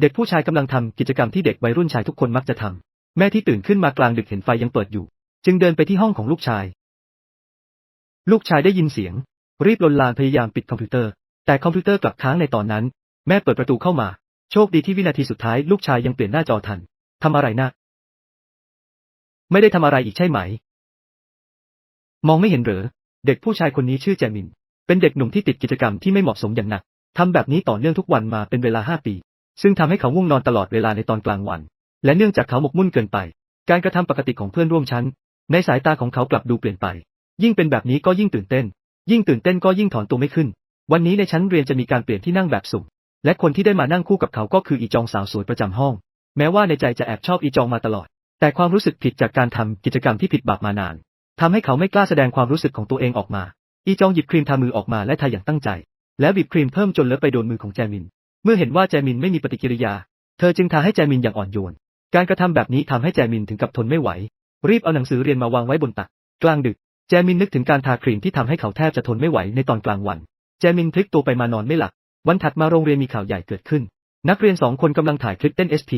เด็กผู้ชายกำลังทำกิจกรรมที่เด็กวัยรุ่นชายทุกคนมักจะทำ แม่ที่ตื่นขึ้นมากลางดึกเห็นไฟยังเปิดอยู่ จึงเดินไปที่ห้องของลูกชาย ลูกชายได้ยินเสียง รีบลนลานพยายามปิดคอมพิวเตอร์ แต่คอมพิวเตอร์กลับค้างในตอนนั้น แม่เปิดประตูเข้ามา โชคดีที่วินาทีสุดท้ายลูกชายยังเปลี่ยนหน้าจอทันทำอะไรนะ ไม่ได้ทำอะไรอีกใช่ไหม มองไม่เห็นเหรอ เด็กผู้ชายคนนี้ชื่อแจมิน เป็นเด็กหนุ่มที่ติดกิจกรรมที่ไม่เหมาะสมอย่างหนักทำแบบนี้ต่อเนื่องทุกวันมาเป็นเวลาห้าปี ซึ่งทำให้เขาง่วงนอนตลอดเวลาในตอนกลางวัน และเนื่องจากเขาหมกมุ่นเกินไป การกระทำปกติของเพื่อนร่วมชั้น ในสายตาของเขากลับดูเปลี่ยนไป ยิ่งเป็นแบบนี้ก็ยิ่งตื่นเต้น ยิ่งตื่นเต้นก็ยิ่งถอนตัวไม่ขึ้น วันนี้ในชั้นเรียนจะมีการเปลี่ยนที่นั่งแบบสุ่ม และคนที่ได้มานั่งคู่กับเขาก็คืออีจองสาวสวยประจำห้อง แม้ว่าในใจจะแอบชอบอีจองมาตลอด แต่ความรู้สึกผิดจากการทำกิจกรรมที่ผิดบาปมานานทำให้เขาไม่กล้าแสดงความรู้สึกของตัวเองออกมา อีจองหยิบครีมทามือออกมาและทาอย่างตั้งใจ แล้วบีบครีมเพิ่มจนเลอะไปโดนมือของแจมิน เมื่อเห็นว่าแจมินไม่มีปฏิกิริยา เธอจึงทาให้แจมินอย่างอ่อนโยน การกระทำแบบนี้ทำให้แจมินถึงกับทนไม่ไหว รีบเอาหนังสือเรียนมาวางไว้บนตัก กลางดึก แจมินนึกถึงการทาครีมที่ทำให้เขาแทบจะทนไม่ไหวในตอนกลางวัน แจมินพลิกตัวไปมานอนไม่หลับ วันถัดมาโรงเรียนมีข่าวใหญ่เกิดขึ้น นักเรียนสองคนกำลังถ่ายคลิปเต้น SP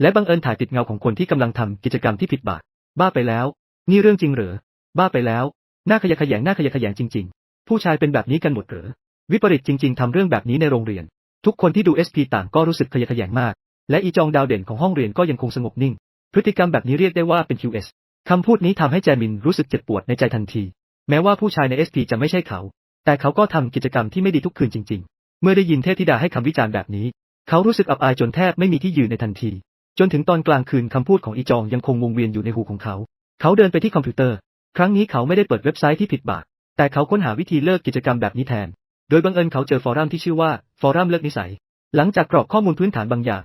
และบังเอิญถ่ายติดเงาของคนที่กำลังทำกิจกรรมที่ผิดบาปบ้าไปแล้ว นี่เรื่องจริงเหรอ บ้าไปแล้วน่าขยะแขยงน่าขยะแขยงจริง ๆ ผู้ชายเป็นแบบนี้กันหมดเหรอ วิปริตจริง ๆทำเรื่องแบบนี้ในโรงเรียน ทุกคนที่ดู SP ต่างก็รู้สึกขยะแขยงมาก และอีจองดาวเด่นของห้องเรียนก็ยังคงสงบนิ่ง พฤติกรรมแบบนี้เรียกได้ว่าเป็น QS คำพูดนี้ทำให้แจมินรู้สึกเจ็บปวดในใจทันที แม้ว่าผู้ชายใน SP จะไม่ใช่เขา แต่เขาก็ทำกิจกรรมที่ไม่ดีทุกคืนจริง ๆ เมื่อได้ยินเทพธิดาให้คำวิจารณ์แบบนี้ เขารู้สึกอับอายจนแทบไม่มีที่ยืนในทันที จนถึงตอนกลางคืนคำพูดของอีจองยังคงวงเวียนอยู่ในหูของเขา เขาเดินไปที่คอมพิวเตอร์ ครั้งนี้เขาไม่ได้เปิดเว็บไซต์ที่ผิดบาปแต่เขาค้นหาวิธีเลิกกิจกรรมแบบนี้แทน โดยบังเอิญเขาเจอฟอรัมที่ชื่อว่าฟอรัมเลิกนิสัย หลังจากกรอกข้อมูลพื้นฐานบางอย่าง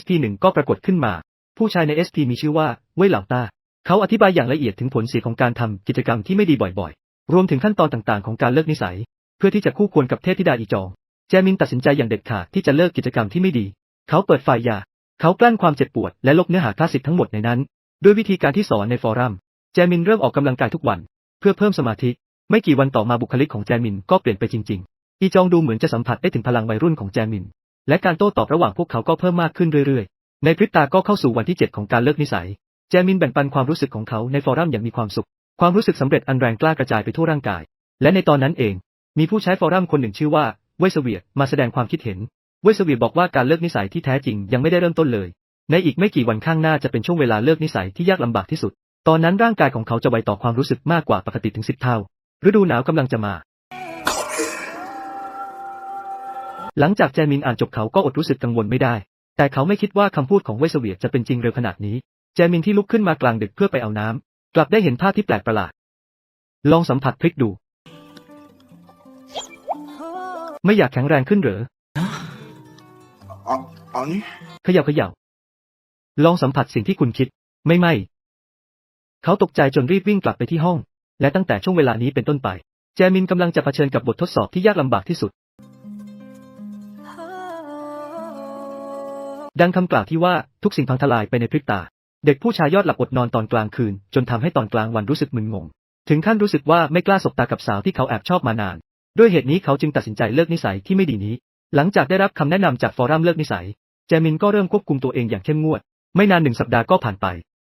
SP1 ก็ปรากฏขึ้นมา ผู้ชายใน SP มีชื่อว่าเว่ยหล่าต้าเขาอธิบายอย่างละเอียดถึงผลเสียของการทำกิจกรรมที่ไม่ดีบ่อยๆ รวมถึงขั้นตอนต่างๆ ของการเลิกนิสัย เพื่อที่จะคู่ควรกับเทพธิดาอีจองแจมินตัดสินใจอย่างเด็ดขาดที่จะเลิกกิจกรรมที่ไม่ดี เขาเปิดไฟยา เขากลั้นความเจ็บปวดและลบเนื้อหาคลาสสิกทั้งหมดในนั้น ด้วยวิธีการที่สอนในฟอรัม แจมินเริ่มออกกำลังกายทุกวัน เพื่อเพิ่มสมาธิ ไม่กี่วันต่อมาบุคลิกของแจมินก็เปลี่ยนไปจริงๆ อีจองดูเหมือนจะสัมผัสได้ถึงพลังวัยรุ่นของแจมิน และการโต้ตอบระหว่างพวกเขาก็เพิ่มมากขึ้นเรื่อยๆ ในพริบตาก็เข้าสู่วันที่ 7 ของการเลิกนิสัย แจมินแบ่งปันความรู้สึกของเขาในฟอรัมอย่างมีความสุข ความรู้สึกสำเร็จอันแรงกล้ากระจายไปทั่วร่างกาย และในตอนนั้นเอง มีผู้ใช้ฟอรัมคนหนึ่งชื่อว่าเวสเวียมาแสดงความคิดเห็น เวสเวียบอกว่าการเลิกนิสัยที่แท้จริงยังไม่ได้เริ่มต้นเลย ในอีกไม่กี่วันข้างหน้าจะเป็นช่วงเวลาเลิกนิสัยที่ยากลำบากที่สุด ตอนนั้นร่างกายของเขาจะไวต่อความรู้สึกมากกว่าปกติถึงสิบเท่า ฤดูหนาวกำลังจะมา หลังจากแจมินอ่านจบเขาก็อดรู้สึกกังวลไม่ได้ แต่เขาไม่คิดว่าคำพูดของเวสเวียจะเป็นจริงเร็วขนาดนี้ แจมินที่ลุกขึ้นมากลางดึกเพื่อไปเอาน้ำกลับได้เห็นภาพที่แปลกประหลาด ลองสัมผัสพลิกดู ไม่อยากแข็งแรงขึ้นหรืออันนี้ขยับขยับลองสัมผัสสิ่งที่คุณคิด ไม่ไม่ เขาตกใจจนรีบวิ่งกลับไปที่ห้อง และตั้งแต่ช่วงเวลานี้เป็นต้นไป แจมินกำลังจะะเผชิญกับบททดสอบที่ยากลำบากที่สุด ดังคำกล่าวที่ว่าทุกสิ่งพังทลายไปในพริบตา เด็กผู้ชายยอดหลับอดนอนตอนกลางคืน จนทำให้ตอนกลางวันรู้สึกมึนงง ถึงขั้นรู้สึกว่าไม่กล้าสบตากับสาวที่เขาแอบชอบมานาน ด้วยเหตุนี้เขาจึงตัดสินใจเลิกนิสัยที่ไม่ดีนี้ หลังจากได้รับคำแนะนำจากฟอรัมเลิกนิสัย แจมินก็เริ่มควบคุมตัวเองอย่างเข้มงวด ไม่นานหนึ่งสัปดาห์ก็ผ่านไป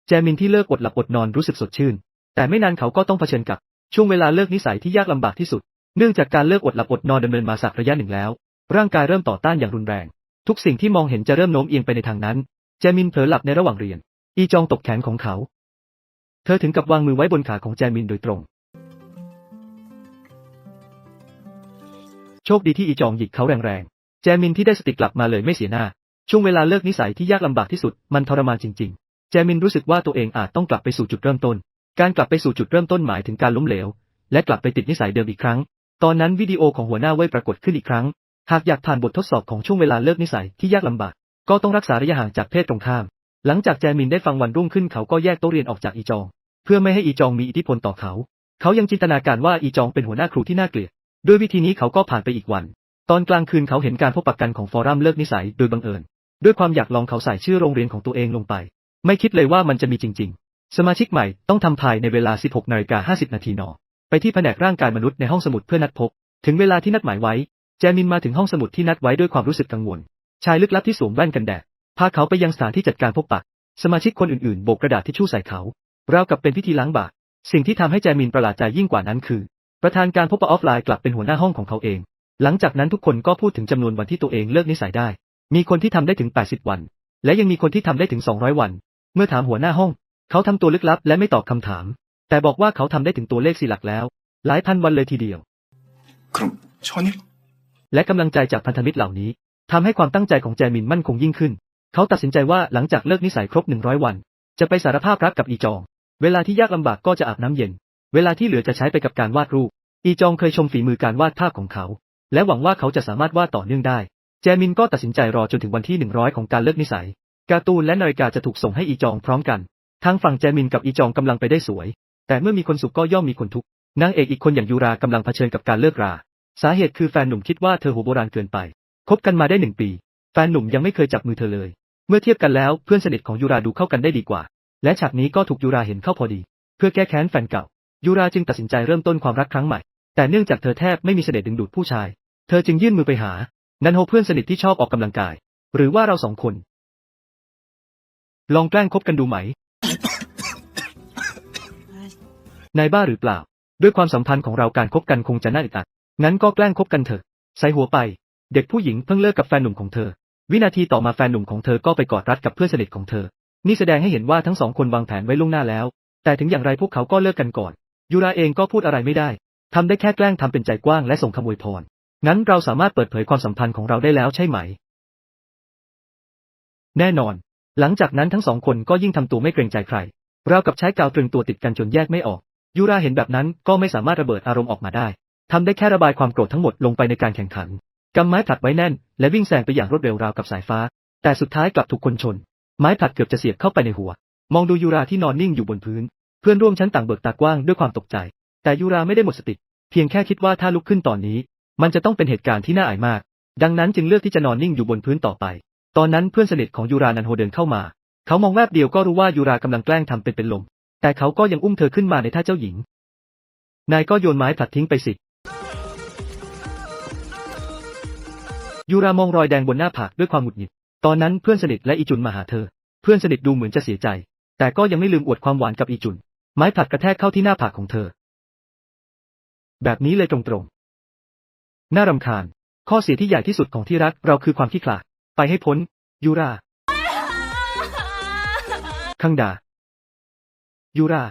แจมินที่เลิกอดหลับอดนอนรู้สึกสดชื่น แต่ไม่นานเขาก็ต้องเผชิญกับช่วงเวลาเลิกนิสัยที่ยากลำบากที่สุด เนื่องจากการเลิกอดหลับอดนอนดำเนินมาสักระยะหนึ่งแล้ว ร่างกายเริ่มต่อต้านอย่างรุนแรง ทุกสิ่งที่มองเห็นจะเริ่มโน้มเอียงไปในทางนั้น แจมินเผลอหลับในระหว่างเรียน อีจองตกแขนของเขา เธอถึงกับวางมือไว้บนขาของแจมินโดยตรง โชคดีที่อีจองหยิกเขาแรงๆ แจมินที่ได้สติกลับมาเลยไม่เสียหน้า ช่วงเวลาเลิกนิสัยที่ยากลำบากที่สุดมันทรมานจริง ๆ แจมินรู้สึกว่าตัวเองอาจต้องกลับไปสู่จุดเริ่มต้น การกลับไปสู่จุดเริ่มต้นหมายถึงการล้มเหลว และกลับไปติดนิสัยเดิมอีกครั้ง ตอนนั้นวิดีโอของหัวหน้าเว่ยปรากฏขึ้นอีกครั้ง หากอยากผ่านบททดสอบของช่วงเวลาเลิกนิสัยที่ยากลำบาก ก็ต้องรักษาระยะห่างจากเพศตรงข้าม หลังจากแจมินได้ฟังวันรุ่งขึ้นเขาก็แยกโต๊ะเรียนออกจากอีจอง เพื่อไม่ให้อีจองมีอิทธิพลต่อเขา เขายังจินตนาการว่าอีจองเป็นหัวหน้าครูที่น่าเกลียด ด้วยวิธีนี้เขาก็ผ่านไปอีกวัน ตอนกลางคืนเขาเห็นการพบปะกันของฟอรัมเลิกนิสัยโดยบังเอิญ ด้วยความอยากลองเขาใส่ชื่อโรงเรียนของตัวเองลงไป ไม่คิดเลยว่ามันจะมีจริง ๆ สมาชิกใหม่ต้องทำภายในเวลา 16นาฬิกา50นาทีนไปที่แผนกร่างกายมนุษย์ในห้องสมุดเพื่อนัดพบ ถึงเวลาที่นัดหมายไว้ แจมินมาถึงห้องสมุดที่นัดไว้ด้วยความรู้สึกกังวล ชายลึกลับที่สวมแว่นกันแดด พาเขาไปยังสถานที่จัดการพบปะ สมาชิกคนอื่นๆ โบกกระดาษทิชชู่ใส่เขา ราวกับเป็นพิธีล้างบาปสิ่งที่ทำให้แจมินประหลาดใจยิ่งกว่านั้นคือ ประธานการพบปะออฟไลน์กลับเป็นหัวหน้าห้องของเขาเอง หลังจากนั้นทุกคนก็พูดถึงจำนวนวันที่ตัวเองเลิกนิสัยได้ มีคนที่ทำได้ถึง 80 วัน และยังมีคนที่ทำได้ถึง 200 วัน เมื่อถามหัวหน้าห้อง เขาทำตัวลึกลับและไม่ตอบคำถาม แต่บอกว่าเขาทำได้ถึงตัวเลขสี่หลักแล้ว หลายพันวันเลยทีเดียวครับชอนิล และกำลังใจจากพันธมิตรเหล่านี้ทำให้ความตั้งใจของแจมินมั่นคงยิ่งขึ้น เขาตัดสินใจว่าหลังจากเลิกนิสัยครบ100วัน จะไปสารภาพรักกับอีจอง เวลาที่ยากลำบากก็จะอาบน้ำเย็น เวลาที่เหลือจะใช้ไปกับการวาดรูป อีจองเคยชมฝีมือการวาดภาพของเขา และหวังว่าเขาจะสามารถวาดต่อเนื่องได้ แจมินก็ตัดสินใจรอจนถึงวันที่100ของการเลิกนิสัย การ์ตูนและนาฬิกาจะถูกส่งให้อีจองพร้อมกัน ทางฝั่งแจมินกับอีจองกำลังไปได้สวย แต่เมื่อมีคนสุขก็ย่อมมีคนทุกข์ นางเอกอีกคนอย่างยูรากำลังเผชิญกับการเลิกรา สาเหตุคือแฟนหนุ่มคิดว่าเธอหัวโบราณเกินไป คบกันมาได้หนึ่งปี แฟนหนุ่มยังไม่เคยจับมือเธอเลย เมื่อเทียบกันแล้วเพื่อนสนิทของยูราดูเข้ากันได้ดีกว่า และฉากนี้ก็ถูกยูราเห็นเข้าพอดี เพื่อแก้แค้นแฟนเก่า ยูราจึงตัดสินใจเริ่มต้นความรักครั้งใหม่ แต่เนื่องจากเธอแทบไม่มีเสน่ห์ดึงดูดผู้ชาย เธอจึงยื่นมือไปหา นันโฮเพื่อนสนิทที่ชอบออกกำลังกาย หรือว่าเราสองคน ลองแกล้งคบกันดูไหม นายบ้าหรือเปล่า ด้วยความสัมพันธ์ของเราการคบกันคงจะน่าอึดอัด งั้นก็แกล้งคบกันเถอะ ใส่หัวไป เด็กผู้หญิงเพิ่งเลิกกับแฟนหนุ่มของเธอ วินาทีต่อมาแฟนหนุ่มของเธอก็ไปกอดรัดกับเพื่อนสนิทของเธอ นี่แสดงให้เห็นว่าทั้งสองคนวางแผนไว้ล่วงหน้าแล้ว แต่ถึงอย่างไรพวกเขาก็เลิกกันก่อน ยูราเองก็พูดอะไรไม่ได้ทำได้แค่แกล้งทำเป็นใจกว้างและส่งคำอวยพร งั้นเราสามารถเปิดเผยความสัมพันธ์ของเราได้แล้วใช่ไหม แน่นอน หลังจากนั้นทั้งสองคนก็ยิ่งทำตัวไม่เกรงใจใคร เรากับใช้กาวตรึงตัวติดกันจนแยกไม่ออก ยูราเห็นแบบนั้นก็ไม่สามารถระเบิดอารมณ์ออกมาได้ ทำได้แค่ระบายความโกรธทั้งหมดลงไปในการแข่งขันกำไม้ผลัดไว้แน่น และวิ่งแซงไปอย่างรวดเร็วราวกับสายฟ้า แต่สุดท้ายกลับถูกคนชน ไม้ผลัดเกือบจะเสียบเข้าไปในหัว มองดูยูราที่นอนนิ่งอยู่บนพื้น เพื่อนร่วมชั้นต่างเบิกตากว้างด้วยความตกใจ แต่ยูราไม่ได้หมดสติ เพียงแค่คิดว่าถ้าลุกขึ้นตอนนี้ มันจะต้องเป็นเหตุการณ์ที่น่าอายมาก ดังนั้นจึงเลือกที่จะนอนนิ่งอยู่บนพื้นต่อไป ตอนนั้นเพื่อนสนิทของยูรานันโฮเดินเข้ามา เขามองแวบเดียวก็รู้ว่ายูรากำลังแกล้งทำเป็นเป็นลม แต่เขาก็ยังอุ้มเธอขึ้นมาในท่าเจ้าหญิง นายก็โยนไม้ผลัดทิ้งไปสิ ยูรามองรอยแดงบนหน้าผากด้วยความหงุดหงิด ตอนนั้นเพื่อนสนิทและอีจุนมาหาเธอ เพื่อนสนิทดูเหมือนจะเสียใจ แต่ก็ยังไม่ลืมอวดความหวานกับอีจุน ไม้ผลัดกระแทกเข้าที่หน้าผากของเธอ แบบนี้เลยตรงๆ น่ารำคาญ ข้อเสียที่ใหญ่ที่สุดของที่รักเราคือความขี้ขลาด ไปให้พ้น ยูรา คังดา ยูรา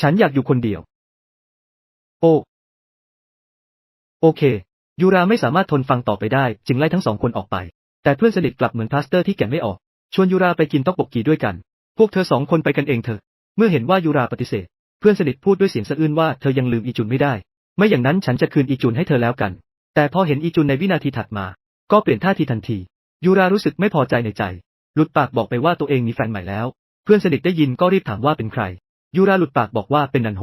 ฉันอยากอยู่คนเดียว โอ โอเค ยูราไม่สามารถทนฟังต่อไปได้ จึงไล่ทั้งสองคนออกไป แต่เพื่อนสนิทกลับเหมือนพลาสเตอร์ที่แกะไม่ออก ชวนยูราไปกินต๊อกบกกีด้วยกัน พวกเธอสองคนไปกันเองเถอะ เมื่อเห็นว่ายูราปฏิเสธ เพื่อนสนิทพูดด้วยเสียงสะอื้นว่าเธอยังลืมอีจุนไม่ได้ ไม่อย่างนั้นฉันจะคืนอีจุนให้เธอแล้วกัน แต่พอเห็นอีจุนในวินาทีถัดมา ก็เปลี่ยนท่าทีทันที ยูรารู้สึกไม่พอใจในใจ หลุดปากบอกไปว่าตัวเองมีแฟนใหม่แล้ว เพื่อนสนิทได้ยินก็รีบถามว่าเป็นใคร ยูราหลุดปากบอกว่าเป็นนันโฮ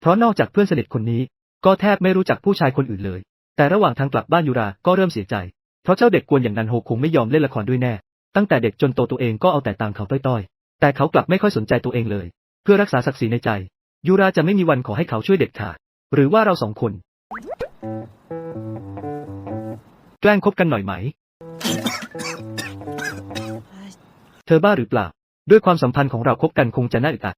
เพราะนอกจากเพื่อนสนิทคนนี้ ก็แทบไม่รู้จักผู้ชายคนอื่นเลย แต่ระหว่างทางกลับบ้านยูราก็เริ่มเสียใจ เพราะเจ้าเด็กกวนอย่างนันโฮคงไม่ยอมเล่นละครด้วยแน่ ตั้งแต่เด็กจนโตตัวเองก็เอาแต่ตามเขาต้อยๆ แต่เขากลับไม่ค่อยสนใจตัวเองเลย เพื่อรักษาศักดิ์ศรีในใจ ยูราจะไม่มีวันขอให้เขาช่วยเด็ดขาด หรือว่าเราสองคน แกล้งคบกันหน่อยไหม เธอบ้าหรือเปล่า ด้วยความสัมพันธ์ของเราคบกันคงจะน่าอึดอัด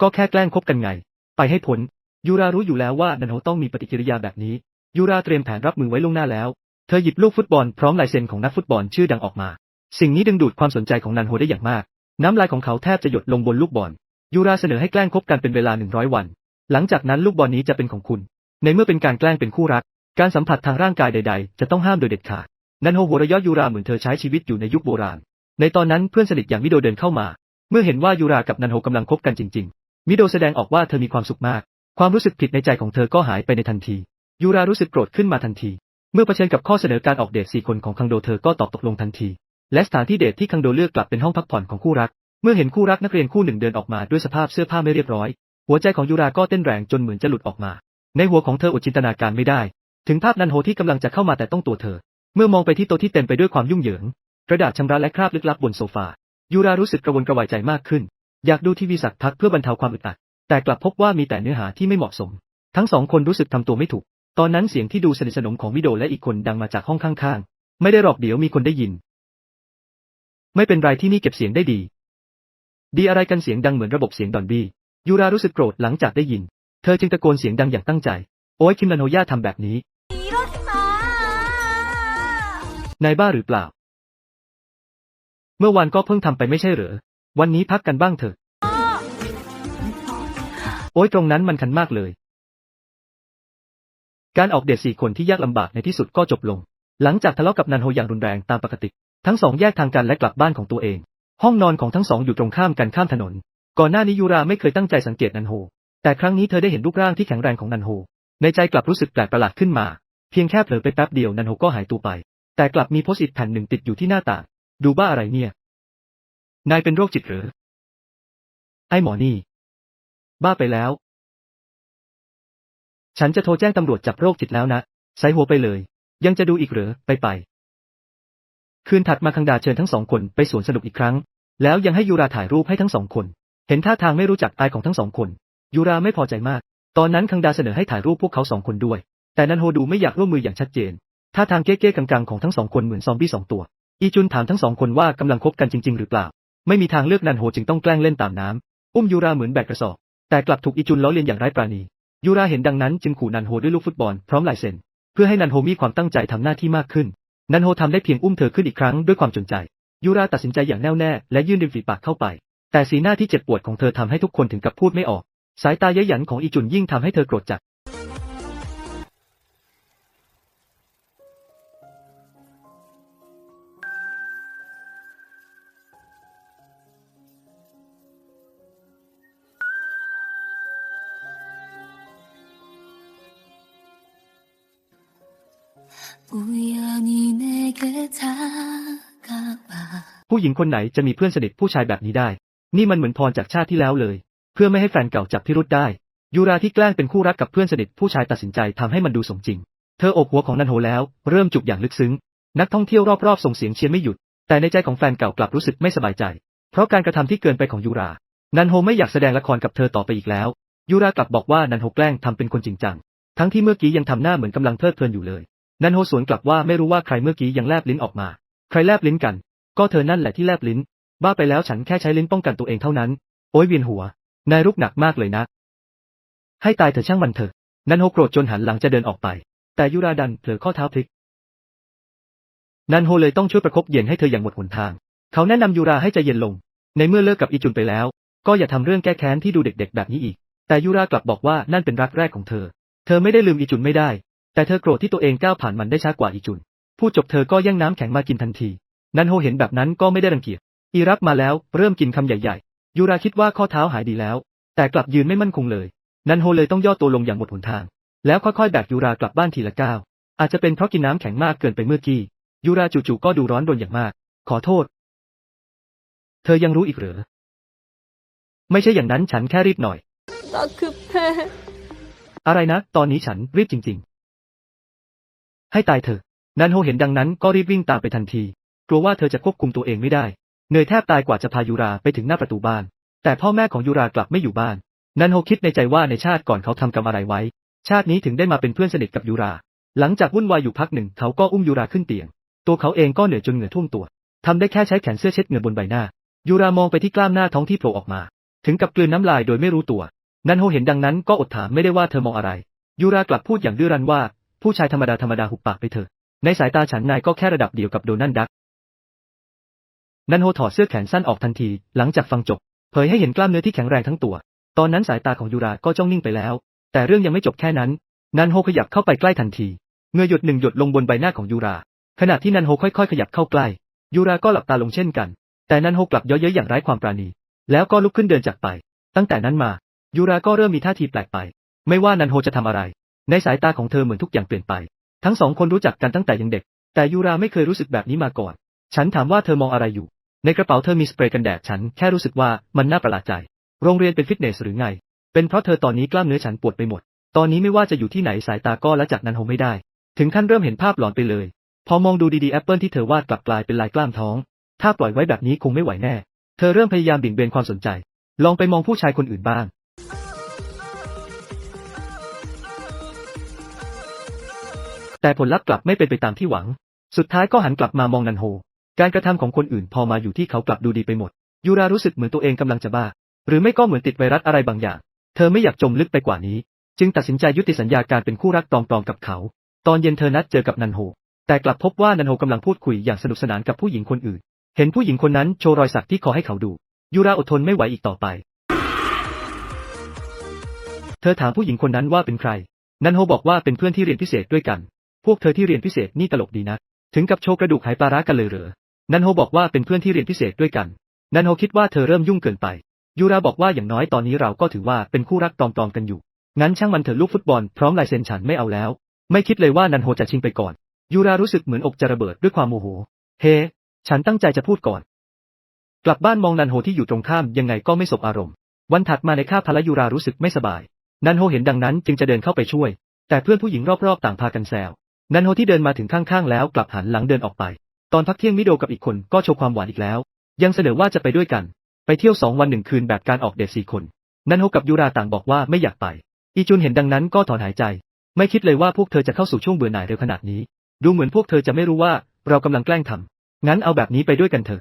ก็แค่แกล้งคบกันไง ไปให้พ้น ยูรารู้อยู่แล้วว่านันโฮต้องมีปฏิกิริยาแบบนี้ ยูราเตรียมแผนรับมือไว้ล่วงหน้าแล้ว เธอหยิบลูกฟุตบอลพร้อมลายเซ็นของนักฟุตบอลชื่อดังออกมา สิ่งนี้ดึงดูดความสนใจของนันโฮได้อย่างมาก น้ำลายของเขาแทบจะหยดลงบนลูกบอล ยูราเสนอให้แกล้งคบกันเป็นเวลา100วัน หลังจากนั้นลูกบอลนี้จะเป็นของคุณ ในเมื่อเป็นการแกล้งเป็นคู่รัก การสัมผัสทางร่างกายใด ๆ จะต้องห้ามโดยเด็ดขาด นันโฮหัวเราะยยูราเหมือนเธอใช้ชีวิตอยู่ในยุคโบราณ ในตอนนั้นเพื่อนสนิทอย่างมิโดเดินเข้ามา เมื่อเห็นว่ายูรากับนันโฮกำลังคบกันจริง ๆ มิโดแสดงออกว่าเธอมีความสุขมาก ความรู้สึกผิดในใจของเธอก็หายไปในทันที ยูรารู้สึกโกรธขึ้นมาทันที เมื่อเผชิญกับข้อเสนอการออกเดทสี่คนของคังโดเธอก็ตอบตกลงทันที และสถานที่เดทที่คังโดเลือกกลับเป็นห้องพักผ่อนของคู่รัก เมื่อเห็นคู่รักนักเรียนคู่หนึ่งเดินออกมาด้วยสภาพเสื้อผ้าไม่เรียบร้อย หัวใจของยูราก็เต้นแรงจนเหมือนจะหลุดออกมา ในหัวของเธออดจินตนาการไม่ได้ ถึงภาพนันโฮที่กำลังจะเข้ามาแต่ต้องตัวเธอ เมื่อมองไปที่โต๊ะที่เต็มไปด้วยความยุ่งเหยิง กระดาษชำระและคราบลึกลับบนโซฟา ยูรารู้สึกกระวนกระวายใจมากขึ้น อยากดูทีวีสักพักเพื่อบรรเทาความอึดอัด แต่กลับพบว่ามีแต่เนื้อหาที่ไม่เหมาะสม ทั้งสองคนรู้สึกทำตัวไม่ถูก ตอนนั้นเสียงที่ดูสนิทสนมของวิโดและอีกคนดังมาจากห้องข้างๆ ไม่ได้หรอกเดี๋ยวมีคนได้ยิน ไม่เป็นไรที่นี่เก็บเสียงได้ดี ดีอะไรกันเสียงดังเหมือนระบบเสียงดอนบี้ยูรารู้สึกโกรธหลังจากได้ยิน เธอจึงตะโกนเสียงดังอย่างตั้งใจ โอ้ยคิมนาโนย่าทำแบบนี้นายบ้าหรือเปล่า เมื่อวานก็เพิ่งทำไปไม่ใช่เหรอ วันนี้พักกันบ้างเถอะ โอ้ยตรงนั้นมันคันมากเลย การออกเดทสี่คนที่ยากลำบากในที่สุดก็จบลง หลังจากทะเลาะกับนันโฮอย่างรุนแรงตามปกติ ทั้งสองแยกทางกันและกลับบ้านของตัวเอง ห้องนอนของทั้งสองอยู่ตรงข้ามกันข้ามถนน ก่อนหน้านี้ยูราไม่เคยตั้งใจสังเกตนันโฮ แต่ครั้งนี้เธอได้เห็นรูปร่างที่แข็งแรงของนันโฮ ในใจกลับรู้สึกแปลกประหลาดขึ้นมา เพียงแค่เผลอไปแป๊บเดียวนันโฮก็หายตัวไป แต่กลับมีโพสต์อิทแผ่นหนึ่งติดอยู่ที่หน้าต่าง ดูบ้าอะไรเนี่ย นายเป็นโรคจิตหรือ ไอ้หมอนี่ บ้าไปแล้ว ฉันจะโทรแจ้งตำรวจจับโรคจิตแล้วนะ ใส่หัวไปเลย ยังจะดูอีกเหรอ ไปไป คืนถัดมาคังดาเชิญทั้งสองคนไปสวนสนุกอีกครั้ง แล้วยังให้ยูราถ่ายรูปให้ทั้งสองคน เห็นท่าทางไม่รู้จักอายของทั้งสองคน ยูราไม่พอใจมาก ตอนนั้นคังดาเสนอให้ถ่ายรูปพวกเขาสองคนด้วย แต่นันโฮดูไม่อยากร่วมมืออย่างชัดเจน ท่าทางเก้ๆกังๆของทั้งสองคนเหมือนซอมบี้สองตัว อีจุนถามทั้งสองคนว่ากำลังคบกันจริง ๆ หรือเปล่า ไม่มีทางเลือกนันโฮจึงต้องแกล้งเล่นตามน้ำอุ้มยูราเหมือนแบกกระสอบ แต่กลับถูกอีจุนล้อเลียนอย่างไร้ปราณี ยูราเห็นดังนั้นจึงขู่นันโฮด้วยลูกฟุตบอลพร้อมลายเซ็น เพื่อให้นันโฮมีความตั้งใจทำหน้าที่มากขึ้น นันโฮทำได้เพียงอุ้มเธอขึ้นอีกครั้งด้วยความจนใจ ยูราตัดสินใจอย่างแน่วแน่และยื่นริมฝีปากเข้าไป แต่สีหน้าที่เจ็บปวดของเธอทำให้ทุกคนถึงกับพูดไม่ออก สายตาเย้ยหยันของอีจุนยิ่งทำให้เธอโกรธจัด ผู้หญิงคนไหนจะมีเพื่อนสนิทผู้ชายแบบนี้ได้ นี่มันเหมือนพรจากชาติที่แล้วเลย เพื่อไม่ให้แฟนเก่าจับพิรุธได้ ยูราที่แกล้งเป็นคู่รักกับเพื่อนสนิทผู้ชายตัดสินใจทำให้มันดูสมจริง เธออบหัวของนันโฮแล้ว เริ่มจูบอย่างลึกซึ้ง นักท่องเที่ยวรอบๆส่งเสียงเชียร์ไม่หยุด แต่ในใจของแฟนเก่ากลับรู้สึกไม่สบายใจ เพราะการกระทำที่เกินไปของยูรา นันโฮไม่อยากแสดงละครกับเธอต่อไปอีกแล้ว ยูรากลับบอกว่านันโฮแกล้งทำเป็นคนจริงจัง ทั้งที่เมื่อกี้ยังทำหน้าเหมือนกำลังเพลิดเพลินอยู่เลย นันโฮสวนกลับว่าไม่รู้ว่าใครเมื่อกี้ยังแลบลิ้นออกมา ใครแลบลิ้นกัน ก็เธอนั่นแหละที่แลบลิ้น บ้าไปแล้วฉันแค่ใช้ลิ้นป้องกันตัวเองเท่านั้น โอ้ยเวียนหัว นายรุกหนักมากเลยนะ ให้ตายเถอะช่างมันเถอะ นันโฮโกรธจนหันหลังจะเดินออกไป แต่ยุราดันเผลอข้อเท้าพลิก นันโฮเลยต้องช่วยประคบเย็นให้เธออย่างหมดหนทาง เขาแนะนำยูราให้ใจเย็นลง ในเมื่อเลิกกับอีจุนไปแล้ว ก็อย่าทำเรื่องแก้แค้นที่ดูเด็กๆ แบบนี้อีก แต่ยูรากลับบอกว่านั่นเป็นรักแรกของเธอ เธอไม่ได้ลืมอีจุนไม่ได้ แต่เธอโกรธที่ตัวเองก้าวผ่านมันได้ช้ากว่าอีจุน พูดจบเธอก็แย่งน้ำแข็งมากินทันที นันโฮเห็นแบบนั้นก็ไม่ได้รังเกียจอิรักมาแล้วเริ่มกินคำใหญ่ๆ ยูราคิดว่าข้อเท้าหายดีแล้ว แต่กลับยืนไม่มั่นคงเลย นันโฮเลยต้องย่อตัวลงอย่างหมดหนทาง แล้วค่อยๆแบกยูรากลับบ้านทีละก้าว อาจจะเป็นเพราะกินน้ำแข็งมากเกินไปเมื่อกี้ ยูราจู่ๆก็ดูร้อนรนอย่างมาก ขอโทษ เธอยังรู้อีกเหรอ ไม่ใช่อย่างนั้นฉันแค่รีบหน่อยรัคือแพ้อะไรนะ ตอนนี้ฉันรีบจริง ๆ ให้ตายเถอะ นันโฮเห็นดังนั้นก็รีบวิ่งตามไปทันที กลัวว่าเธอจะควบคุมตัวเองไม่ได้ เหนื่อยแทบตายกว่าจะพายูราไปถึงหน้าประตูบ้าน แต่พ่อแม่ของยูรากลับไม่อยู่บ้าน นันโฮคิดในใจว่าในชาติก่อนเขาทำกรรมอะไรไว้ ชาตินี้ถึงได้มาเป็นเพื่อนสนิทกับยูรา หลังจากวุ่นวายอยู่พักหนึ่งเขาก็อุ้มยูราขึ้นเตียง ตัวเขาเองก็เหนื่อยจนเหงื่อท่วมตัวทำได้แค่ใช้แขนเสื้อเช็ดเหงื่อบนใบหน้า ยูรามองไปที่กล้ามหน้าท้องที่โผล่ออกมา ถึงกับกลืนน้ำลายโดยไม่รู้ตัว นันโฮเห็นดังนั้นก็อดถามไม่ได้ว่าเธอมองอะไร ยูรากลับพูดอย่างดื้อรั้นว่า ผู้ชายธรรมดาธรรมดาหุบปากไปเถอะ ในสายตาฉันนายก็แค่ระดับเดียวกับโดนัลด์ดัก นันโฮถอดเสื้อแขนสั้นออกทันที หลังจากฟังจบ เผยให้เห็นกล้ามเนื้อที่แข็งแรงทั้งตัว ตอนนั้นสายตาของยูราก็จ้องนิ่งไปแล้ว แต่เรื่องยังไม่จบแค่นั้น นันโฮขยับเข้าไปใกล้ทันที เงื่อหยดหนึ่งหยดลงบนใบหน้าของยูรา ขณะที่นันโฮค่อยๆ ขยับเข้าใกล้ ยูราก็หลับตาลงเช่นกัน แต่นันโฮกลับเย้ยเย้ยอย่างไร้ความปราณี แล้วก็ลุกขึ้นเดินจากไป ตั้งแต่นั้นมา ยูราก็เริ่มมีท่าทีแปลกไป ไม่ว่านันโฮจะทำอะไร ในสายตาของเธอเหมือนทุกอย่างเปลี่ยนไป ทั้งสองคนรู้จักกันตั้งแต่ยังเด็ก แต่ยูราไม่เคยรู้สึกแบบนี้มาก่อน ฉันถามว่าเธอมองอะไรอยู่ ในกระเป๋าเธอมีสเปรย์กันแดดฉันแค่รู้สึกว่ามันน่าประหลาดใจ โรงเรียนเป็นฟิตเนสหรือไง เป็นเพราะเธอตอนนี้กล้ามเนื้อฉันปวดไปหมด ตอนนี้ไม่ว่าจะอยู่ที่ไหนสายตาก็ละจากนันโฮไม่ได้ ถึงขั้นเริ่มเห็นภาพหลอนไปเลย พอมองดูดีๆแอปเปิลที่เธอวาดกลับกลายเป็นลายกล้ามท้อง ถ้าปล่อยไว้แบบนี้คงไม่ไหวแน่ เธอเริ่มพยายามบิ่งเบนความสนใจ ลองไปมองผู้ชายคนอื่นบ้าง แต่ผลลัพธ์กลับไม่เป็นไปตามที่หวัง สุดท้ายก็หันกลับมามองนันโฮ การกระทำของคนอื่นพอมาอยู่ที่เขากลับดูดีไปหมด ยูรารู้สึกเหมือนตัวเองกำลังจะบ้า หรือไม่ก็เหมือนติดไวรัสอะไรบางอย่าง เธอไม่อยากจมลึกไปกว่านี้ จึงตัดสินใจยุติสัญญาการเป็นคู่รักตองๆกับเขา ตอนเย็นเธอนัดเจอกับนันโฮ แต่กลับพบว่านันโฮกำลังพูดคุยอย่างสนุกสนานกับผู้หญิงคนอื่น เห็นผู้หญิงคนนั้นโชว์รอยสักที่คอให้เขาดู ยูราอดทนไม่ไหวอีกต่อไป เธอถามผู้หญิงคนนั้นว่าเป็นใคร นันโฮบอกว่าเป็นเพื่อนที่เรียนพิเศษด้วยกัน พวกเธอที่เรียนพิเศษนี่ตลกดีนะ ถึงกับโชว์กระดูกหายปลาร้ากันเลยเหรอ นันโฮบอกว่าเป็นเพื่อนที่เรียนพิเศษด้วยกัน นันโฮคิดว่าเธอเริ่มยุ่งเกินไป ยูราบอกว่าอย่างน้อยตอนนี้เราก็ถือว่าเป็นคู่รักตอมๆกันอยู่ งั้นช่างมันเถอะลูกฟุตบอลพร้อมลายเซ็นฉันไม่เอาแล้ว ไม่คิดเลยว่านันโฮจะชิงไปก่อน ยูรารู้สึกเหมือนอกจะระเบิดด้วยความโมโห เฮ้ฉันตั้งใจจะพูดก่อน กลับบ้านมองนันโฮที่อยู่ตรงข้ามยังไงก็ไม่สบอารมณ์ วันถัดมาในคาบพละยูรารู้สึกไม่สบาย นันโฮเห็นดังนั้นจึงจะเดินเข้าไปช่วย แต่เพื่อนผู้หญิงรอบๆต่างพากันแซว นันโฮที่เดินมาถึงข้างๆแล้วกลับหันหลังเดินออกไป ตอนพักเที่ยงมิโดกับอีกคนก็โชว์ความหวานอีกแล้ว ยังเสนอว่าจะไปด้วยกัน ไปเที่ยวสองวันหนึ่งคืนแบบการออกเดทสี่คน นันโฮกับยูราต่างบอกว่าไม่อยากไป อีจุนเห็นดังนั้นก็ถอนหายใจ ไม่คิดเลยว่าพวกเธอจะเข้าสู่ช่วงเบื่อหน่ายเร็วขนาดนี้ ดูเหมือนพวกเธอจะไม่รู้ว่าเรากำลังแกล้งทำงั้นเอาแบบนี้ไปด้วยกันเถอะ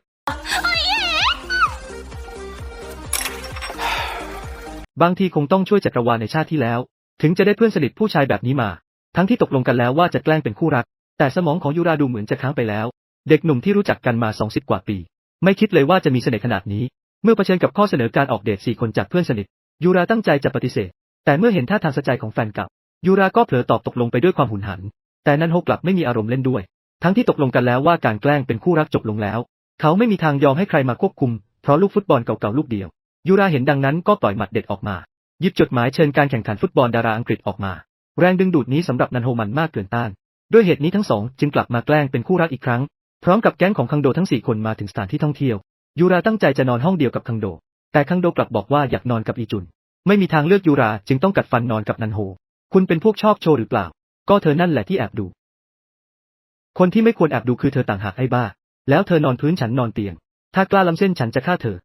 บางทีคงต้องช่วยจักรวาลในชาติที่แล้ว ถึงจะได้เพื่อนสนิทผู้ชายแบบนี้มา ทั้งที่ตกลงกันแล้วว่าจะแกล้งเป็นคู่รัก แต่สมองของยูราดูเหมือนจะค้างไปแล้ว เด็กหนุ่มที่รู้จักกันมาสองสิบกว่าปี ไม่คิดเลยว่าจะมีเสน่ห์ขนาดนี้ เมื่อเผชิญกับข้อเสนอการออกเดทสี่คนจากเพื่อนสนิท ยูราตั้งใจจะปฏิเสธ แต่เมื่อเห็นท่าทางสะใจของแฟนเก่ายูราก็เผลอตอบตกลงไปด้วยความหุนหัน แต่นันโฮกลับไม่มีอารมณ์เล่นด้วย ทั้งที่ตกลงกันแล้วว่าการแกล้งเป็นคู่รักจบลงแล้ว เขาไม่มีทางยอมให้ใครมาควบคุม เพราะลูกฟุตบอลเก่าๆลูกเดียว ยูราเห็นดังนั้นก็ปล่อยหมัดเด็ดออกมาหยิบจดหมายเชิญการแข่งขันฟุตบอลดาราอังกฤษออกมา แรงดึงดูดนี้สำหรับนันโฮมันมากเกินต้าน ด้วยเหตุนี้ทั้งสองจึงกลับมาแกล้งเป็นคู่รักอีกครั้ง พร้อมกับแก๊งของคังโดทั้งสี่คนมาถึงสถานที่ท่องเที่ยว ยูราตั้งใจจะนอนห้องเดียวกับคังโด แต่คังโดกลับบอกว่าอยากนอนกับอีจุน ไม่มีทางเลือกยูราจึงต้องกัดฟันนอนกับนันโฮ คุณเป็นพวกชอบโชว์หรือเปล่า ก็เธอนั่นแหละที่แอบดู คนที่ไม่ควรแอบดูคือเธอต่างหากไอ้บ้า แล้วเธอนอนพื้นฉันนอนเตียง ถ้ากล้าล้ำเส้นฉันจะฆ่าเธอ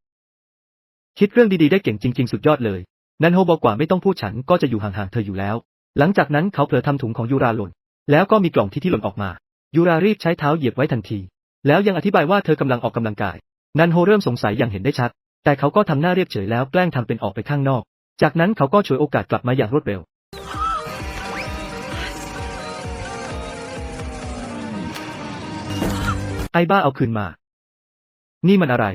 คิดเรื่องดีๆได้เก่งจริง ๆ สุดยอดเลย นันโฮบอกว่าไม่ต้องพูดฉันก็จะอยู่ห่างๆเธออยู่แล้ว หลังจากนั้นเขาเผลอทำถุงของยูราหล่น แล้วก็มีกล่องที่ที่หล่นออกมา ยูรารีบใช้เท้าเหยียบไว้ทันที แล้วยังอธิบายว่าเธอกำลังออกกำลังกาย นันโฮเริ่มสงสัยอย่างเห็นได้ชัด แต่เขาก็ทำหน้าเรียบเฉยแล้วแกล้งทำเป็นออกไปข้างนอก จากนั้นเขาก็ฉวยโอกาสกลับมาอย่างรวดเร็ว ไอ้บ้าเอาคืนมา นี่มันอะไร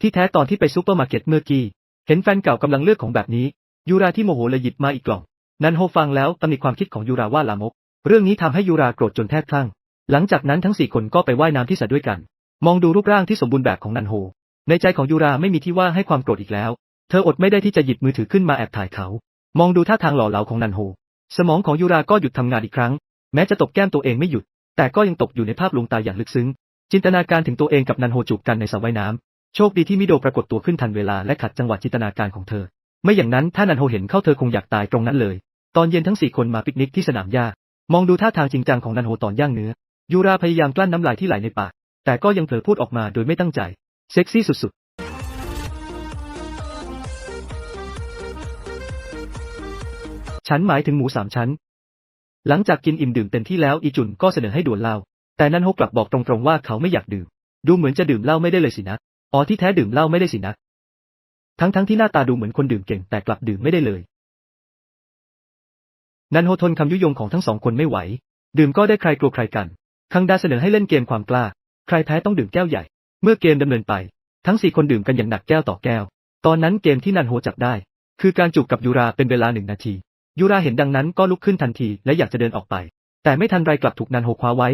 ที่แท้ตอนที่ไปซูเปอร์มาร์เก็ตเมื่อกี้ เห็นแฟนเก่ากำลังเลือกของแบบนี้ ยูราที่โมโหเลยหยิบมาอีกกล่อง นันโฮฟังแล้วตำหนิความคิดของยูราว่าลามก เรื่องนี้ทำให้ยูราโกรธจนแทบคลั่ง หลังจากนั้นทั้งสี่คนก็ไปว่ายน้ำที่สระด้วยกัน มองดูรูปร่างที่สมบูรณ์แบบของนันโฮ ในใจของยูราไม่มีที่ว่างให้ความโกรธอีกแล้ว เธออดไม่ได้ที่จะหยิบมือถือขึ้นมาแอบถ่ายเขา มองดูท่าทางหล่อเหลาของนันโฮ สมองของยูราก็หยุดทำงานอีกครั้ง แม้จะตบแก้มตัวเองไม่หยุด แต่ก็ยังตกอยู่ในภาพลวงตาอย่างลึกซึ้ง จินตนาการถึงตัวเองกับนันโฮจูบกันในสระว่ายน้ำ โชคดีที่มิโดปรากฏตัวขึ้นทันเวลาและขัดจังหวะจินตนาการของเธอ ไม่อย่างนั้นถ้านันโฮเห็นเข้าเธอคงอยากตายตรงนั้นเลย ตอนเย็นทั้งสี่คนมาปิกนิกที่สนามหญ้า มองดูท่าทางจริงจังของนันโฮตอนย่างเนื้อ ยูราพยายามกลั้นน้ำลายที่ไหลในปาก แต่ก็ยังเผลอพูดออกมาโดยไม่ตั้งใจ เซ็กซี่สุดๆฉันหมายถึงหมูสามชั้น หลังจากกินอิ่มดื่มเต็มที่แล้วอีจุนก็เสนอให้ด่วนเหล้า แต่นันโฮกลับบอกตรงๆว่าเขาไม่อยากดื่ม ดูเหมือนจะดื่มเหล้าไม่ได้เลยสินะ อ๋อที่แท้ดื่มเหล้าไม่ได้สินะ ทั้งๆทที่หน้าตาดูเหมือนคนดื่มเก่งแต่กลับดื่มไม่ได้เลย นันโฮทนคำยุยงของทั้งสองคนไม่ไหว ดื่มก็ได้ใครกลัวใครกัน คังดาเสนอให้เล่นเกมความกล้า ใครแพ้ต้องดื่มแก้วใหญ่ เมื่อเกมดำเนินไป ทั้งสี่คนดื่มกันอย่างหนักแก้วต่อแก้ว ตอนนั้นเกมที่นันโฮจับได้ คือการจูบกับยูราเป็นเวลาหนึ่งนาที ยูราเห็นดังนั้นก็ลุกขึ้นทันทีและอยากจะเดินออกไป แต่ไม่ทันไรกลับถูกนันโฮคว้าไว้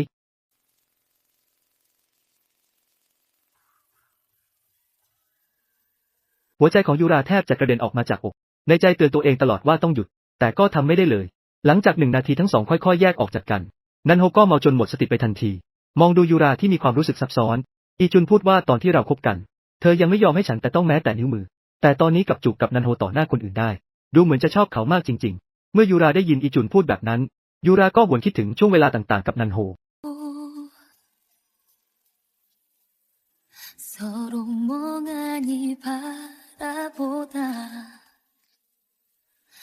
หัวใจของยูราแทบจะกระเด็นออกมาจากอก ในใจเตือนตัวเองตลอดว่าต้องหยุด แต่ก็ทำไม่ได้เลย หลังจากหนึ่งนาทีทั้งสองค่อยๆ แยกออกจากกัน นันโฮก็เมาจนหมดสติไปทันที มองดูยูราที่มีความรู้สึกซับซ้อน อีจุนพูดว่าตอนที่เราคบกัน เธอยังไม่ยอมให้ฉันแต่ต้องแม้แต่นิ้วมือ แต่ตอนนี้กลับจูบกับนันโฮต่อหน้าคนอื่นได้ ดูเหมือนจะชอบเขามากจริง ๆ เมื่อยูราได้ยินอีจุนพูดแบบนั้น ยูราก็หวนคิดถึงช่วงเวลาต่างๆ กับนันโฮ 서로 멍하니 바라 바보다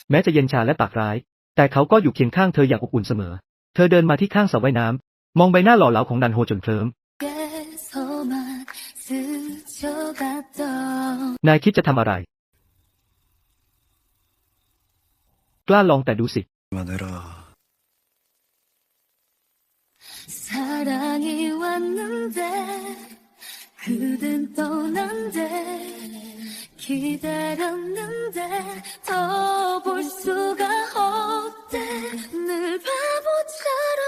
แม้จะเย็นชาและปากร้าย แต่เขาก็อยู่เคียงข้างเธออย่างอบอุ่นเสมอ เธอเดินมาที่ข้างสระว่ายน้ำมองใบหน้าหล่อเหลาของนันโฮจนเคลิ้ม 깨서만 스쳐갔던 นายคิดจะทำอะไร กล้าลองแต่ดูสิ 그만해라. 사랑이 왔는데 그댄 떠난대 기다렸는데 더 볼 수가 없대 늘 바보처럼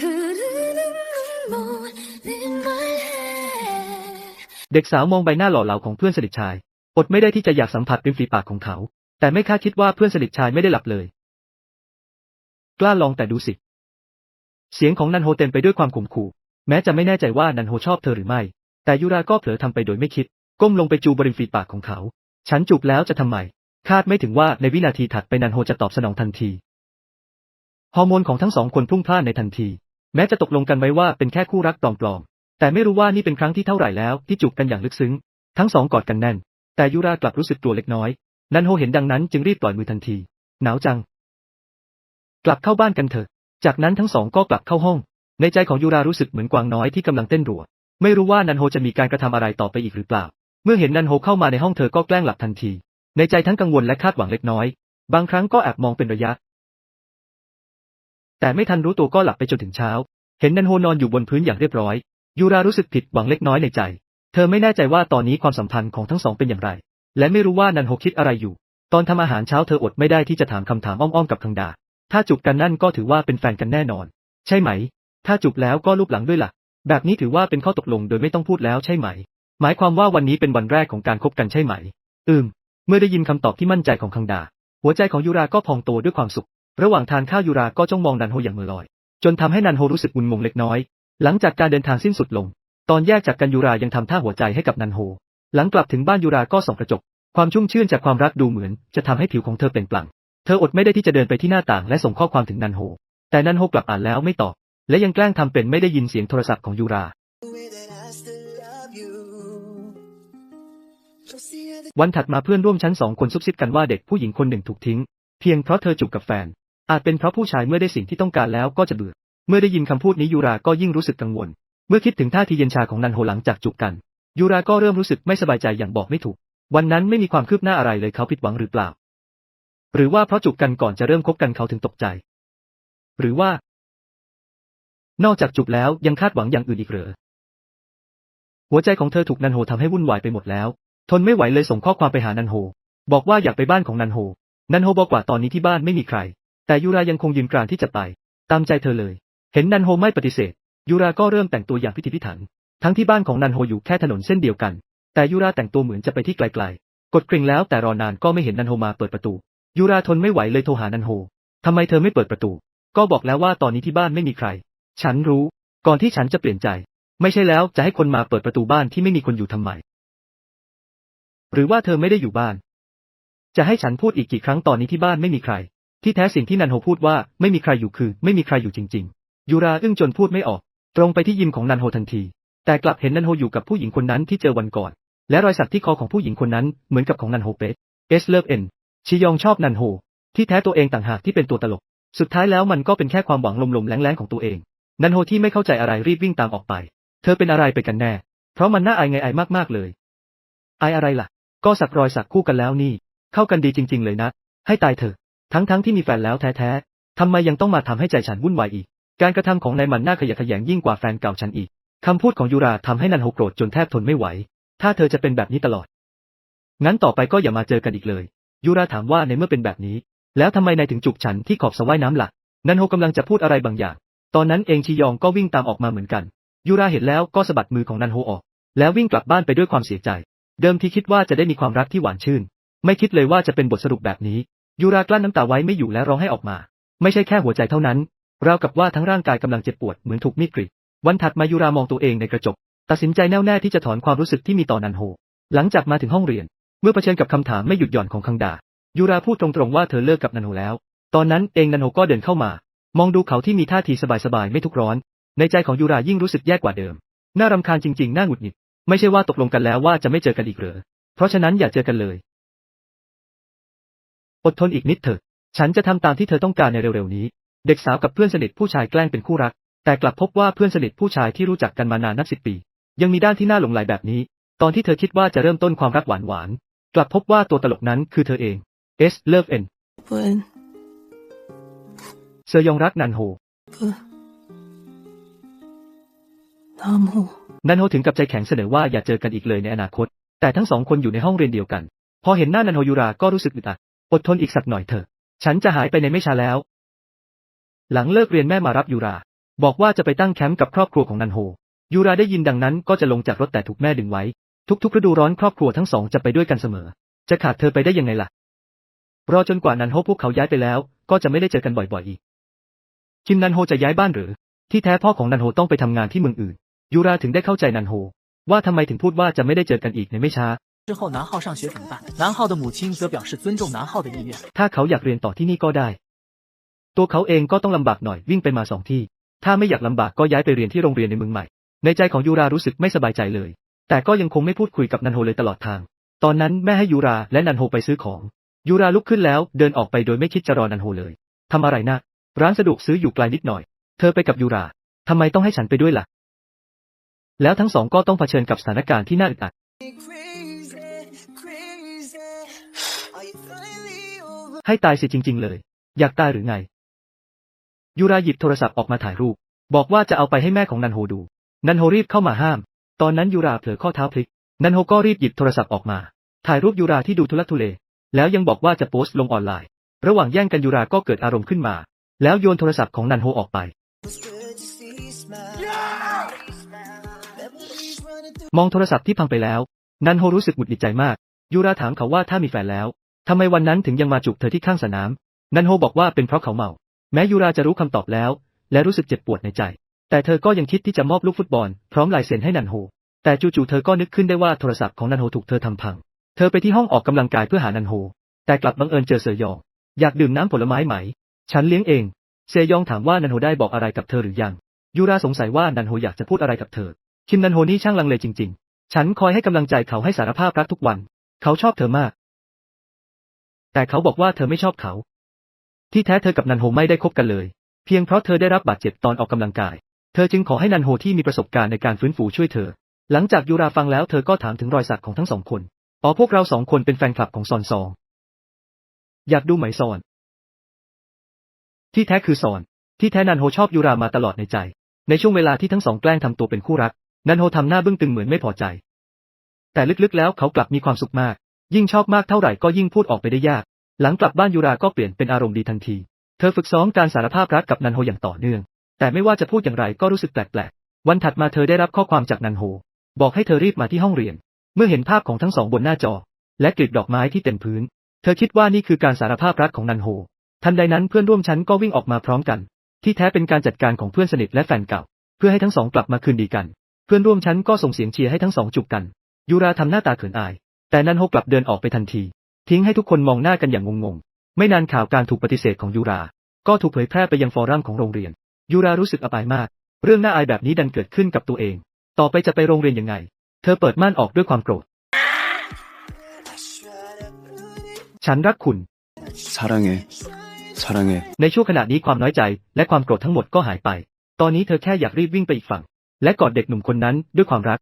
흐르는 눈물 네 말해 เด็กสาวมองใบหน้าหล่อเหลาของเพื่อนสนิทชาย อดไม่ได้ที่จะอยากสัมผัสริมฝีปากของเขา แต่ไม่คาดคิดว่าเพื่อนสนิทชายไม่ได้หลับเลย กล้าลองแต่ดูสิ เสียงของนันโฮเต็มไปด้วยความข่มขู่ แม้จะไม่แน่ใจว่านันโฮชอบเธอหรือไม่ แต่ยูราก็เผลอทำไปโดยไม่คิด ก้มลงไปจูบบริมฝีปากของเขา ฉันจูบแล้วจะทำไม คาดไม่ถึงว่าในวินาทีถัดไปนันโฮจะตอบสนองทันที ฮอร์โมนของทั้งสองคนพุ่งพล่านในทันที แม้จะตกลงกันไว้ว่าเป็นแค่คู่รักปลอมๆ แต่ไม่รู้ว่านี่เป็นครั้งที่เท่าไหร่แล้วที่จูบกันอย่างลึกซึ้ง ทั้งสองกอดกันแน่น แต่ยูรากลับรู้สึกกลัวเล็กน้อย นันโฮเห็นดังนั้นจึงรีบปล่อยมือทันที หนาวจัง กลับเข้าบ้านกันเถอะ จากนั้นทั้งสองก็กลับเข้าห้อง ในใจของยูรารู้สึกเหมือนกวางน้อยที่กำลังเต้นรัว ไม่รู้ว่านันโฮจะมีการกระทำอะไรต่อไปอีกหรือเปล่า เมื่อเห็นนันโฮเข้ามาในห้องเธอก็แกล้งหลับทันที ในใจทั้งกังวลและคาดหวังเล็กน้อย บางครั้งก็แอบมองเป็นระยะ แต่ไม่ทันรู้ตัวก็หลับไปจนถึงเช้า เห็นนันโฮนอนอยู่บนพื้นอย่างเรียบร้อย ยูรารู้สึกผิดหวังเล็กน้อยในใจ เธอไม่แน่ใจว่าตอนนี้ความสัมพันธ์ของทั้งสองเป็นอย่างไร และไม่รู้ว่านันโฮคิดอะไรอยู่ ตอนทำอาหารเช้าเธออดไม่ได้ที่จะถามคำถามอ้อมๆกับคังดา ถ้าจูบกันนั่นก็ถือว่าเป็นแฟนกันแน่นอน ใช่ไหม ถ้าจูบแล้วก็ลูบหลังด้วยล่ะ แบบนี้ถือว่าเป็นข้อตกลงโดยไม่ต้องพูดแล้วใช่ไหม หมายความว่าวันนี้เป็นวันแรกของการคบกันใช่ไหม อืม เมื่อได้ยินคำตอบที่มั่นใจของคังดา หัวใจของยูราก็พองโตด้วยความสุข ระหว่างทานข้าวยูราก็จ้องมองนันโฮอย่างมือลอย จนทำให้นันโฮรู้สึกมึนงงเล็กน้อย หลังจากการเดินทางสิ้นสุดลง ตอนแยกจากกันยูรายังทำท่าหัวใจให้กับนันโฮ หลังกลับถึงบ้านยูราก็ส่องกระจก ความชุ่มชื่นจากความรักดูเหมือน จะทำให้ผิวของเธอเปล่งปลั่ง เธออดไม่ได้ที่จะเดินไปที่หน้าต่างและส่งข้อความถึงนันโฮ แต่นันโฮกลับอ่านแล้วไม่ตอบ และยังแกล้งทำเป็นไม่ได้ยินเสียงโทรศัพท์ของยูรา วันถัดมาเพื่อนร่วมชั้นสองคนซุบซิบกันว่าเด็กผู้หญิงคนหนึ่งถูกทิ้ง เพียงเพราะเธอจูบกับแฟน อาจเป็นเพราะผู้ชายเมื่อได้สิ่งที่ต้องการแล้วก็จะเบื่อ เมื่อได้ยินคำพูดนี้ยูราก็ยิ่งรู้สึกกังวล เมื่อคิดถึงท่าทีเย็นชาของนันโฮหลังจากจูบกัน ยูราก็เริ่มรู้สึกไม่สบายใจอย่างบอกไม่ถูก วันนั้นไม่มีความคืบหน้าอะไรเลยเขาผิดหวังหรือเปล่า หรือว่าเพราะจูบกันก่อนจะเริ่มคบกันเขาถึงตกใจ หรือว่า นอกจากจูบแล้วยังคาดหวังอย่างอื่นอีกเหรอหัวใจของเธอถูกนันโฮทำให้วุ่นวายไปหมดแล้ว ทนไม่ไหวเลยส่งข้อความไปหานันโฮ บอกว่าอยากไปบ้านของนันโฮ นันโฮบอกว่าตอนนี้ที่บ้านไม่มีใคร แต่ยูรายังคงยืนกรานที่จะไป ตามใจเธอเลย เห็นนันโฮไม่ปฏิเสธ ยูราก็เริ่มแต่งตัวอย่างพิถีพิถัน ทั้งที่บ้านของนันโฮอยู่แค่ถนนเส้นเดียวกัน แต่ยูราแต่งตัวเหมือนจะไปที่ไกลๆ กดกริ่งแล้วแต่รอนานก็ไม่เห็นนันโฮมาเปิดประตู ยูราทนไม่ไหวเลยโทรหานันโฮทำไมเธอไม่เปิดประตู ก็บอกแล้วว่าตอนนี้ที่บ้านไม่มีใคร ฉันรู้ ก่อนที่ฉันจะเปลี่ยนใจ ไม่ใช่แล้วจะให้คนมาเปิดประตูบ้านที่ไม่มีคนอยู่ทำไม หรือว่าเธอไม่ได้อยู่บ้าน จะให้ฉันพูดอีกกี่ครั้งตอนนี้ที่บ้านไม่มีใคร ที่แท้สิ่งที่นันโฮพูดว่าไม่มีใครอยู่คือ ไม่มีใครอยู่จริง ๆ ยูราอึ้งจนพูดไม่ออก ตรงไปที่ยิมของนันโฮทันที แต่กลับเห็นนันโฮอยู่กับผู้หญิงคนนั้นที่เจอวันก่อน และรอยสักที่คอของผู้หญิงคนนั้นเหมือนกับของนันโฮเป๊ะเอสเลิฟเอ็นชิยองชอบนันโฮ ที่แท้ตัวเองต่างหากที่เป็นตัวตลก สุดท้ายแล้วมันก็เป็นแค่ความหวังลมๆแรงๆของตัวเอง นันโฮที่ไม่เข้าใจอะไรรีบวิ่งตามออกไป เธอเป็นอะไรไปกันแน่ เพราะมันน่าอายไงอายมากๆเลย อายอะไรล่ะ ก็สักรอยสักคู่กันแล้วนี่ เข้ากันดีจริง ๆ เลยนะ ให้ตายเถอะ ทั้งๆทที่มีแฟนแล้วแท้ๆทำไมยังต้องมาทำให้ใจฉันวุ่นวายอีก การกระทำของนายมันน่าขยะแขยงยิ่งกว่าแฟนเก่าฉันอีกคำพูดของยูราทำให้นันโฮโกรธจนแทบทนไม่ไหว ถ้าเธอจะเป็นแบบนี้ตลอด งั้นต่อไปก็อย่ามาเจอกันอีกเลย ยูราถามว่าในเมื่อเป็นแบบนี้ แล้วทำไมนายถึงจุกฉันที่ขอบสะว่ายน้ำล่ะนันโฮกำลังจะพูดอะไรบางอย่าง ตอนนั้นเองชียองก็วิ่งตามออกมาเหมือนกัน ยูราเห็นแล้วก็สะบัดมือของนันโฮออก แล้ววิ่งกลับบ้านไปด้วยความเสียใจ เดิมทีคิดว่าจะได้มีความรักที่หวานชื่น ไม่คิดเลยว่าจะเป็นบทสรุปแบบนี้ ยูรากลั้นน้ำตาไว้ไม่อยู่และร้องให้ออกมา ไม่ใช่แค่หัวใจเท่านั้นราวกับว่าทั้งร่างกายกำลังเจ็บปวดเหมือนถูกมีดกรีดวันถัดมายูรามองตัวเองในกระจก ตัดสินใจแน่วแน่ที่จะถอนความรู้สึกที่มีต่อนันโฮ หลังจากมาถึงห้องเรียน เมื่อเผชิญกับคำถามไม่หยุดหย่อนของคังดา ยูราพูดตรงๆว่าเธอเลิกกับนันโฮแล้ว ตอนนั้นเองนันโฮก็เดินเข้ามา มองดูเขาที่มีท่าทีสบายๆไม่ทุกร้อน ในใจของยูรายิ่งรู้สึกแย่กว่าเดิม น่ารำคาญจริงๆ น่าหงุดหงิด ไม่ใช่ว่าตกลงกันแล้วว่าจะไม่เจอกันอีกเหรอ เพราะฉะนั้นอย่าเจอกันเลย อดทนอีกนิดเถอะ ฉันจะทำตามที่เธอต้องการในเร็วๆนี้ เด็กสาวกับเพื่อนสนิทผู้ชายแกล้งเป็นคู่รัก แต่กลับพบว่าเพื่อนสนิทผู้ชายที่รู้จักกันมานานนับสิบปี ยังมีด้านที่น่าหลงไหลแบบนี้ ตอนที่เธอคิดว่าจะเริ่มต้นความรักหวานหวานกลับพบว่าตัวตลกนั้นคือเธอเองเอสเลิฟเอ็นเซยองรักนันโฮ 남호 นันโฮถึงกับใจแข็งเสนอว่าอย่าเจอกันอีกเลยในอนาคต แต่ทั้งสองคนอยู่ในห้องเรียนเดียวกัน พอเห็นหน้านันโฮยูราก็รู้สึกอึดอัด อดทนอีกสักหน่อยเถอะ ฉันจะหายไปในไม่ช้าแล้ว หลังเลิกเรียนแม่มารับยูรา บอกว่าจะไปตั้งแคมป์กับครอบครัวของนันโฮ ยูราได้ยินดังนั้นก็จะลงจากรถแต่ถูกแม่ดึงไว้ ทุกๆฤดูร้อนครอบครัวทั้งสองจะไปด้วยกันเสมอ จะขาดเธอไปได้ยังไงล่ะ รอจนกว่านันโฮพวกเขาย้ายไปแล้ว ก็จะไม่ได้เจอกันบ่อยๆอีก คิมนันโฮจะย้ายบ้านหรือ ที่แท้พ่อของนันโฮต้องไปทำงานที่เมืองอื่น ยูราถึงได้เข้าใจนันโฮ ว่าทำไมถึงพูดว่าจะไม่ได้เจอกันอีกในไม่ช้า 之后南浩上学怎么办？南浩的母亲则表示尊重南浩的意愿。 ถ้าเขาอยากเรียนต่อที่นี่ก็ได้ ตัวเขาเองก็ต้องลำบากหน่อยวิ่งไปมาสองที่ ถ้าไม่อยากลำบากก็ย้ายไปเรียนที่โรงเรียนในเมืองใหม่ ในใจของยูรารู้สึกไม่สบายใจเลย แต่ก็ยังคงไม่พูดคุยกับนันโฮเลยตลอดทาง ตอนนั้นแม่ให้ยูราและนันโฮไปซื้อของ ยูราลุกขึ้นแล้วเดินออกไปโดยไม่คิดจะรอนันโฮเลยทำอะไรนะร้านสะดวกซื้ออยู่ไกลนิดหน่อย เธอไปกับยูราทำไมต้องให้ฉันไปด้วยล่ะ แล้วทั้งสองก็ต้องเผชิญกับสถานการณ์ที่น่าอึดอัด ให้ตายสิจริง ๆ เลย อยากตายหรือไง ยูราหยิบโทรศัพท์ออกมาถ่ายรูป บอกว่าจะเอาไปให้แม่ของนันโฮดู นันโฮรีบเข้ามาห้าม ตอนนั้นยูราเผลอข้อเท้าพลิก นันโฮก็รีบหยิบโทรศัพท์ออกมา ถ่ายรูปยูราที่ดูทุลักทุเล แล้วยังบอกว่าจะโพสต์ลงออนไลน์ ระหว่างแย่งกันยูราก็เกิดอารมณ์ขึ้นมา แล้วโยนโทรศัพท์ของนันโฮออกไป มองโทรศัพท์ที่พังไปแล้ว นันโฮรู้สึกหงุดหงิดใจมาก ยูราถามเขาว่าถ้ามีแฟนแล้วทำไมวันนั้นถึงยังมาจูบเธอที่ข้างสนาม นันโฮบอกว่าเป็นเพราะเขาเมา แม้ยูราจะรู้คำตอบแล้ว และรู้สึกเจ็บปวดในใจ แต่เธอก็ยังคิดที่จะมอบลูกฟุตบอล พร้อมลายเซ็นให้นันโฮ แต่จู่ๆเธอก็นึกขึ้นได้ว่าโทรศัพท์ของนันโฮถูกเธอทำพัง เธอไปที่ห้องออกกำลังกายเพื่อหานันโฮ แต่กลับบังเอิญเจอเซยอง อยากดื่มน้ำผลไม้ไหม ฉันเลี้ยงเอง เซยองถามว่านันโฮได้บอกอะไรกับเธอหรือยัง ยูราสงสัยว่านันโฮอยากจะพูดอะไรกับเธอ คิมนันโฮนี่ช่างลังเลจริง ๆ ฉันคอยให้กำลังใจเขาให้สารภาพรักทุกวัน เขาชอบเธอมาก แต่เขาบอกว่าเธอไม่ชอบเขา ที่แท้เธอกับนันโฮไม่ได้คบกันเลย เพียงเพราะเธอได้รับบาดเจ็บตอนออกกำลังกาย เธอจึงขอให้นันโฮที่มีประสบการณ์ในการฟื้นฟูช่วยเธอ หลังจากยูราฟังแล้วเธอก็ถามถึงรอยสักของทั้งสองคนอ๋อพวกเราสองคนเป็นแฟนคลับของซอนซอง อยากดูไหมซอน ที่แท้คือซอน ที่แท้นันโฮชอบยูรามาตลอดในใจ ในช่วงเวลาที่ทั้งสองแกล้งทำตัวเป็นคู่รัก นันโฮทำหน้าบึ้งตึงเหมือนไม่พอใจ แต่ลึกๆแล้วเขากลับมีความสุขมาก ยิ่งชอบมากเท่าไหร่ก็ยิ่งพูดออกไปได้ยาก หลังกลับบ้านยูราก็เปลี่ยนเป็นอารมณ์ดีทันที เธอฝึกซ้อมการสารภาพรักกับนันโฮอย่างต่อเนื่อง แต่ไม่ว่าจะพูดอย่างไรก็รู้สึกแปลกๆ วันถัดมาเธอได้รับข้อความจากนันโฮ บอกให้เธอรีบมาที่ห้องเรียน เมื่อเห็นภาพของทั้งสองบนหน้าจอ และกลีบดอกไม้ที่เต็มพื้น เธอคิดว่านี่คือการสารภาพรักของนันโฮ ทันใดนั้นเพื่อนร่วมชั้นก็วิ่งออกมาพร้อมกัน ที่แท้เป็นการจัดการของเพื่อนสนิทและแฟนเก่า เพื่อให้ทั้งสองกลับมาคืนดีกัน เพื่อนร่วมชั้นก็ส่งเสียงเชียร์ให้ทั้งสองจูบกัน ยูราทำหน้าตาเขินอาย แต่นันโฮกลับเดินออกไปทันที ทิ้งให้ทุกคนมองหน้ากันอย่างงงๆ ไม่นานข่าวการถูกปฏิเสธของยูรา ก็ถูกเผยแพร่ไปยังฟอรัมของโรงเรียน ยูรารู้สึกอับอายมาก เรื่องน่าอายแบบนี้ดันเกิดขึ้นกับตัวเอง ต่อไปจะไปโรงเรียนยังไง เธอเปิดม่านออกด้วยความโกรธ ฉันรักคุณ 사랑해. 사랑해. ในช่วงขณะนี้ความน้อยใจ และความโกรธทั้งหมดก็หายไป ตอนนี้เธอแค่อยากรีบวิ่งไปอีกฝั่ง และกอดเด็กหนุ่มคนนั้นด้วยความรัก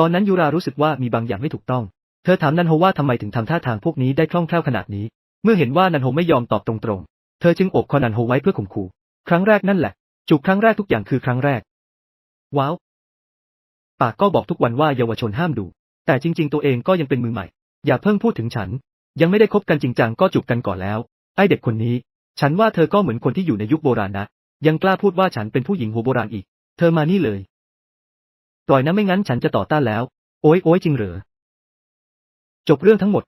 ตอนนั้นยูรารู้สึกว่ามีบางอย่างไม่ถูกต้อง เธอถามนันโฮว่าทำไมถึงทำท่าทางพวกนี้ได้คล่องแคล่วขนาดนี้ เมื่อเห็นว่านันโฮไม่ยอมตอบตรงๆ เธอจึงโอบคอนันโฮไว้เพื่อข่มขู่ ครั้งแรกนั่นแหละ จูบครั้งแรกทุกอย่างคือครั้งแรก ว้าว ปากก็บอกทุกวันว่าเยาวชนห้ามดู แต่จริง ๆ ตัวเองก็ยังเป็นมือใหม่ อย่าเพิ่งพูดถึงฉัน ยังไม่ได้คบกันจริงจังก็จูบกันก่อนแล้ว ไอเด็กคนนี้ ฉันว่าเธอก็เหมือนคนที่อยู่ในยุคโบราณนะ ยังกล้าพูดว่าฉันเป็นผู้หญิงหัวโบราณอีก เธอมานี่เลย ปล่อยนะไม่งั้นฉันจะต่อต้านแล้ว โอ้ยโอ้ยจริงเหรอ จบเรื่องทั้งหมด